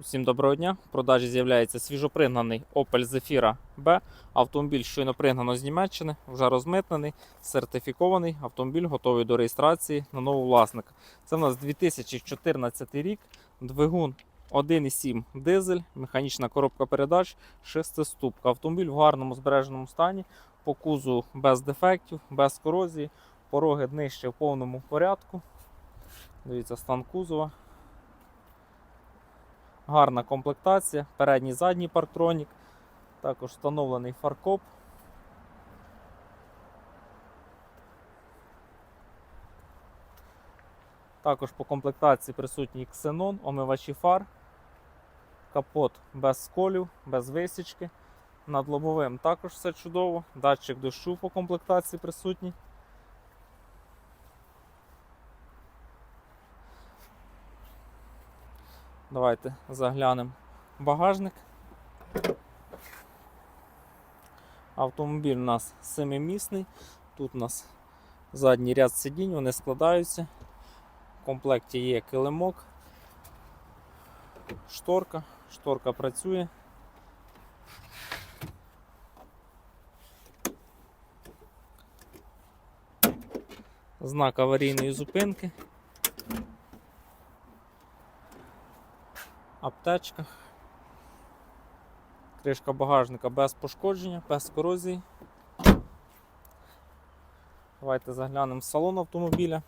Всім доброго дня. В продажі з'являється свіжопригнаний Opel Zafira B. Автомобіль щойно пригнано з Німеччини, вже розмитнений, сертифікований. Автомобіль готовий до реєстрації на нового власника. Це в нас 2014 рік, двигун 1,7 дизель, механічна коробка передач, шестиступка. Автомобіль в гарному збереженому стані, по кузу без дефектів, без корозії, пороги днище в повному порядку. Дивіться, стан кузова. Гарна комплектація, передній задній парктронік, також встановлений фаркоп. Також по комплектації присутній ксенон, омивачі фар, капот без сколів, без висічки. Над лобовим також все чудово. Датчик дощу по комплектації присутній. Давайте заглянемо в багажник. Автомобіль у нас семимісний. Тут у нас задній ряд сидінь, вони складаються. В комплекті є килимок, шторка, шторка працює. Знак аварійної зупинки. Аптечка. Кришка багажника без пошкодження, без корозії. Давайте заглянемо в салон автомобіля.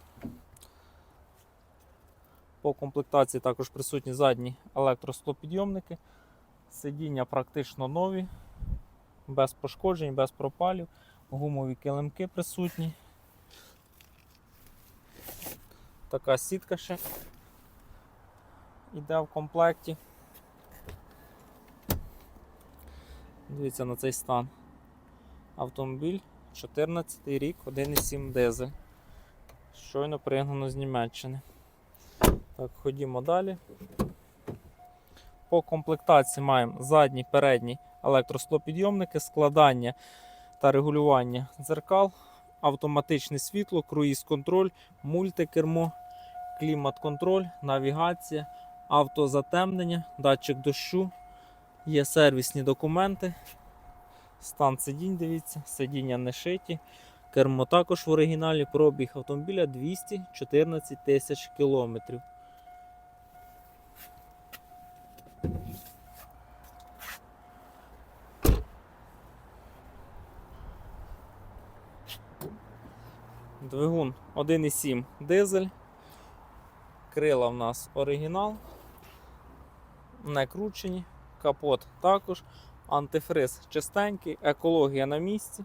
По комплектації також присутні задні електростопідйомники. Сидіння практично нові, без пошкоджень, без пропалів, гумові килимки присутні. Така сітка ще іде в комплекті. Дивіться на цей стан. Автомобіль 14 рік, 1,7 дизель. Щойно пригнано з Німеччини. Так, ходімо далі. По комплектації маємо задні, передні електросклопідйомники, складання та регулювання дзеркал, автоматичне світло, круїз-контроль, мультикермо, клімат-контроль, навігація автозатемнення, датчик дощу, є сервісні документи. Стан сидінь, дивіться, сидіння не шиті. Кермо також в оригіналі пробіг автомобіля 214 тисяч кілометрів. Двигун 1,7 дизель. Крила в нас оригінал не кручені, капот також, антифриз чистенький, екологія на місці.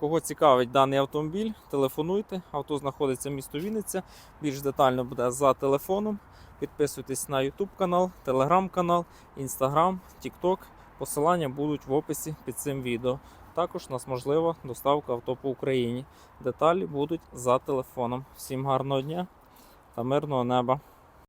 Кого цікавить даний автомобіль, телефонуйте. Авто знаходиться в місто Вінниця. Більш детально буде за телефоном. Підписуйтесь на YouTube канал, Telegram канал, Instagram, TikTok. Посилання будуть в описі під цим відео. Також у нас можлива доставка авто по Україні. Деталі будуть за телефоном. Всім гарного дня та мирного неба!